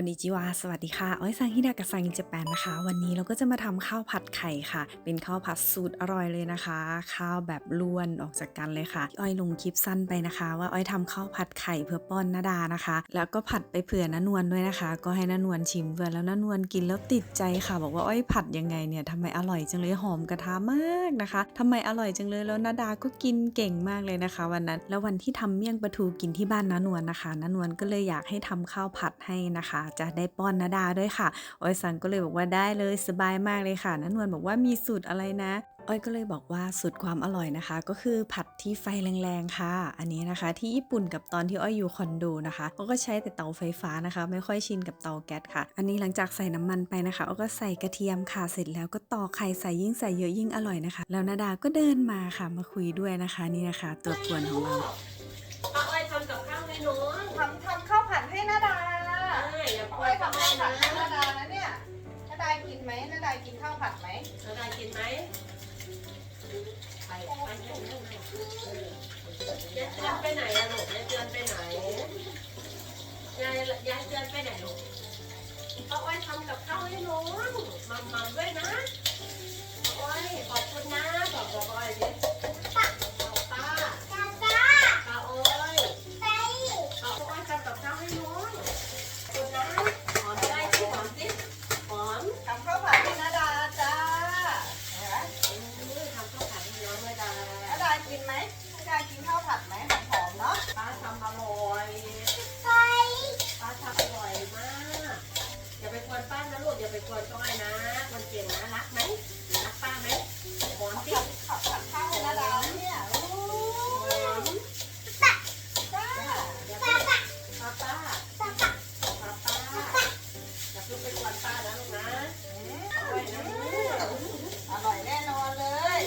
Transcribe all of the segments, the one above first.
คนนิจิวาสวัสดีค่ะอ้อยซังฮิดากะซังอินเจแปนนะคะ วันนี้เราก็จะมาทำข้าวผัดไข่ค่ะ เป็นข้าวผัดสูตรอร่อยเลยนะคะ ข้าวแบบล้วนออกจากกันเลยค่ะอ้อยลงคลิปสั้นไปนะคะ ว่าอ้อยทำข้าวผัดไข่เพื่อป้อนนาดานะคะ แล้วก็ผัดไปเผื่อน้านวลด้วยนะคะ ก็ให้น้านวลชิมด้วยแล้วน้านวลกินแล้วติดใจค่ะ บอกว่าอ้อยผัดยังไงเนี่ยทำไมอร่อยจังเลยหอมกระทะมากนะคะทำไมอร่อยจังเลยแล้วนาดาก็กินเก่งมากเลยนะคะ วันนั้นแล้ววันที่ทำเมี่ยงปลาทูกินที่บ้านน้านวลนะคะน้านวลก็เลยอยากให้ทำข้าวผัดให้นะคะจะได้ป้อนนาดาด้วยค่ะอ้อยสังก็เลยบอกว่าได้เลยสบายมากเลยค่ะน้านวลบอกว่ามีสูตรอะไรนะอ้อยก็เลยบอกว่าสูตรความอร่อยนะคะ ก็คือผัดที่ไฟแรงๆค่ะ อันนี้นะคะที่ญี่ปุ่นกับตอนที่อ้อยอยู่คอนโดนะคะเขาก็ใช้แต่เตาไฟฟ้านะคะ ไม่ค่อยชินกับเตาแก๊สค่ะ อันนี้หลังจากใส่น้ำมันไปนะคะอ้อยก็ใส่กระเทียมค่ะเสร็จแล้วก็ตอกไข่ใส่ยิ่งใส่เยอะยิ่งอร่อยนะคะ แล้วนาดาก็เดินมาค่ะมาคุยด้วยนะคะนี่นะคะ ตัวกวนของเราป้าอ้อยทำกับข้าวให้หนู ผัดไหมนาดากินไหมไปไปไปยายเตือนไปไหนอะลูกยายเตือนไปไหนยายยายเตือนไปไหนลูกป้าอ้อยทำกับข้าวให้น้องมัมมัมด้วยนะป้าอ้อยขอบคุณนะบอกป้าอ้อยดิบอกป้าป้าอ้อยป้าอ้อยทำกับข้าวให้หนูขอบคุณนะหอมได้ที่หอมสิหอม ทำข้าวผัดให้นาดาจ้าเห็นไหม ทำข้าวผัดให้น้องไม่ได้ นาดากินไหมนาดากินข้าวผัดไหมหอมๆเนาะ ป้าทำอร่อยป้าทำอร่อยมาก อย่าไปกวนป้านะลูก อย่าไปกวนก้อยนะมันเก่งนะ รักไหมรักป้าไหมหอมสิขับขับข้าวให้นะดาวนี่ยโอ้ หอม จ้า อย่าไปป้าป้าป้าป้าป้าอย่าเพิ่งไปกวนป้านะลูกนะ อืม อร่อยนะ อร่อยแน่นอนเลย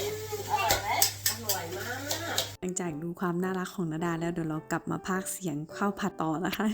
อร่อยไหม อร่อยมาก หลังจากดูความน่ารักของนาดาแล้วเดี๋ยวเรากลับมาพากเสียงข้าวผัดต่อนะคะ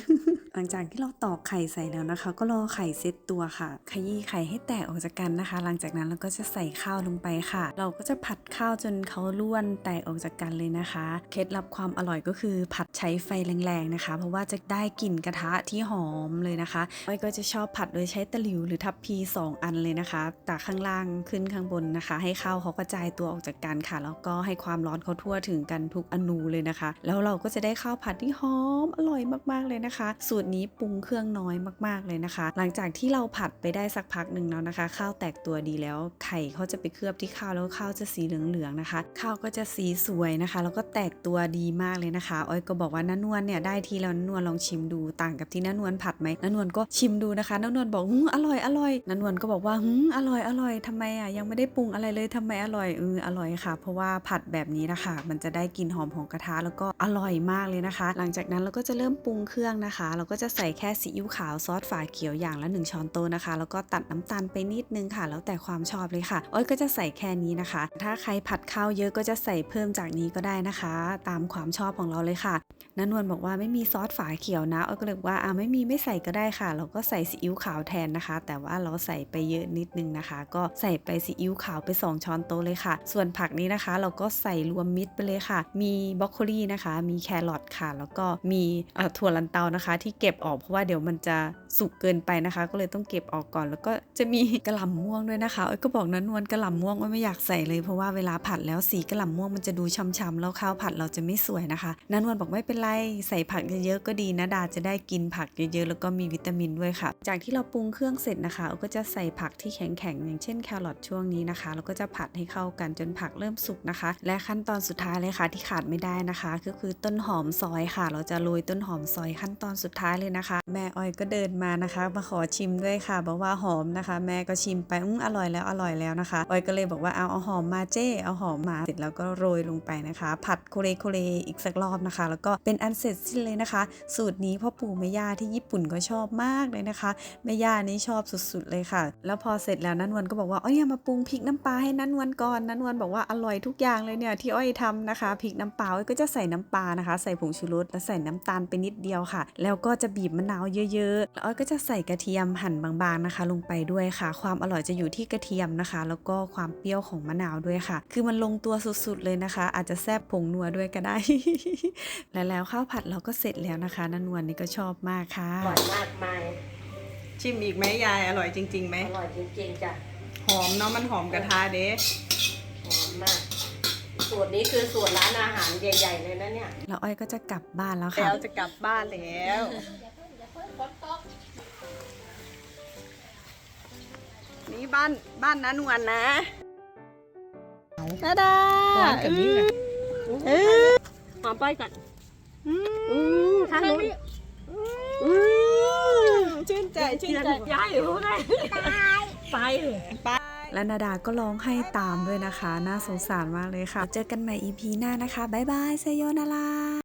หลังจากที่เราตอกไข่ใส่แล้วนะคะ ก็รอไข่เซตตัวค่ะ ขยี้ไข่ให้แตกออกจากกันนะคะ หลังจากนั้นเราก็จะใส่ข้าวลงไปค่ะ เราก็จะผัดข้าวจนเขาล้วนแตกออกจากกันเลยนะคะ เคล็ดลับความอร่อยก็คือผัดใช้ไฟแรงๆนะคะ เพราะว่าจะได้กลิ่นกระทะที่หอมเลยนะคะอ้อยก็จะชอบผัดโดยใช้ตะหลิวหรือทัพพีสองอันเลยนะคะจากข้างล่างขึ้นข้างบนนะคะ ให้ข้าวเขากระจายตัวออกจากกันค่ะ แล้วก็ให้ความร้อนเขาทั่วถึงกันทุกอนูเลยนะคะ แล้วเราก็จะได้ข้าวผัดที่หอมอร่อยมากๆเลยนะคะ สูตรนี้ปรุงเครื่องน้อยมากๆเลยนะคะ หลังจากที่เราผัดไปได้สักพักหนึ่งแล้วนะคะ ข้าวแตกตัวดีแล้วไข่เขาจะไปเคลือบที่ข้าวแล้วข้าวจะสีเหลืองๆนะคะ ข้าวก็จะสีสวยนะคะ แล้วก็แตกตัวดีมากเลยนะคะอ้อยก็บอกว่าน้านวลเนี่ยได้ทีแล้วน้านวลลองชิมดูต่างกับที่น้านวลผัดไหมน้านวลก็ชิมดูนะคะน้านวลบอกหืมอร่อยอร่อยน้านวลก็บอกว่าหืมอร่อยอร่อยทำไมอะยังไม่ได้ปรุงอะไรเลยทำไมอร่อยเอออร่อยค่ะ เพราะว่าผัดแบบนี้นะคะมันจะได้กลิ่นหอมของกระทะแล้วก็อร่อยมากเลยนะคะ หลังจากนั้นเราก็จะเริ่มปรุงเครื่องนะคะ เราก็จะใส่แค่ซีอิ๊วขาวซอสฝาเขียวอย่างละ 1 ช้อนโต๊ะนะคะ แล้วก็ตัดน้ำตาลไปนิดนึงค่ะ แล้วแต่ความชอบเลยค่ะอ้อยก็จะใส่แค่นี้นะคะ ถ้าใครผัดข้าวเยอะก็จะใส่เพิ่มจากนี้ก็ได้นะคะ ตามความชอบของเราเลยค่ะ นันวลบอกว่าไม่มีซอสฝาเขียวนะอ้อยก็เลยบอกว่าอ่าไม่มีไม่ใส่ก็ได้ค่ะ เราก็ใส่ซีอิ๊วขาวแทนนะคะ แต่ว่าเราใส่ไปเยอะนิดนึงนะคะ ก็ใส่ไปซีอิ๊วขาวไป 2 ช้อนโต๊ะเลยค่ะ ส่วนผักนี้นะคะ เราก็ใส่รวมมิตรไปเลยค่ะ มีบรอกโคลีนะคะ มีแครอทค่ะ แล้วก็มีถั่วลันเตานะคะ ที่เก็บออกเพราะว่าเดี๋ยวมันจะสุกเกินไปนะคะ ก็เลยต้องเก็บออกก่อน แล้วก็จะมีกระหล่ำม่วงด้วยนะคะอ้อยก็บอกนันวลกระหล่ำม่วงว่าไม่อยากใส่เลยเพราะว่าเวลาผัดแล้วสีกระหล่ำม่วงมันจะดูช้ำๆแล้วข้าวผัดเราจะไม่สวยนะคะนันวลบอกไม่เป็นไรใส่ผักเยอะๆก็ดีนะดาจะได้กินผักเยอะๆ แล้วก็มีวิตามินด้วยค่ะ จากที่เราปรุงเครื่องเสร็จนะคะอ้อยก็จะใส่ผักที่แข็งๆ อย่างเช่นแครอทช่วงนี้นะคะแล้วก็จะผัดให้เข้ากันจนผักเริ่มสุกนะคะ และขั้นตอนสุดท้ายเลยค่ะที่ขาดไม่ได้นะคะ ก็คือต้นหอมซอยค่ะ เราจะโรยต้นหอมซอยขั้นตอนสุดท้ายเลยนะคะ แม่อ้อยก็เดินมานะคะ มาขอชิมด้วยค่ะบอกว่าหอมนะคะ แม่ก็ชิมไปอืออร่อยแล้วอร่อยแล้วนะคะอ้อยก็เลยบอกว่าเอาเอาหอมมาเจ้เอาหอมมาเสร็จแล้วก็โรยลงไปนะคะ ผัดโคเรโคเรอีกสักรอบนะคะ แล้วก็เป็นอันเสร็จสิ้นเลยนะคะ สูตรนี้พ่อปู่แม่ย่าที่ญี่ปุ่นก็ชอบมากเลยนะคะแม่ย่านี่ชอบสุดๆเลยค่ะ แล้วพอเสร็จแล้วนันวันก็บอกว่าอ้อยมาปรุงพริกน้ำปลาให้นันวันก่อนนันวันบอกว่าอร่อยทุกอย่างเลยเนี่ยที่อ้อยทำนะคะพริกน้ำปลาก็จะใส่น้ำปลานะคะ ใส่ผงชูรสแล้วใส่น้ำตาลไปนิดเดียวค่ะ แล้วก็จะบีบมะนาวเยอะๆแล้วอ้อยก็จะใส่กระเทียมหั่นบางๆนะคะ ลงไปด้วยค่ะ ความอร่อยจะอยู่ที่กระเทียมนะคะ แล้วก็ความเปรี้ยวของมะนาวด้วยค่ะ คือมันลงตัวสุดๆเลยนะคะ อาจจะแซ่บผงนัวด้วยก็ได้และแล้วข้าวผัดเราก็เสร็จแล้วนะคะนันวันนี่ก็ชอบมากค่ะอร่อยมากมายชิมอีกไหมยายอร่อยจริงๆไหมอร่อยจริงๆจ้ะหอมเนาะมันหอมกระทะเด้หอมมากสูตรนี้คือสูตรร้านอาหารใหญ่ๆเลยนะเนี่ยแล้วอ้อยก็จะกลับบ้านแล้วค่ะแล้วจะกลับบ้านแล้วนี่บ้านบ้านน้านวลนะนาดาหวานกับนี้ไงเออหอมไปก่อน อืมอืมข้างนู้นอืมชื่นใจชื่นใจย้ายอยู่ไงไปเลยไปและนาดาก็ร้องให้ตามด้วยนะคะ น่าสงสารมากเลยค่ะ เจอกันใหม่ EP หน้านะคะ บ๊ายบายเซโยนารา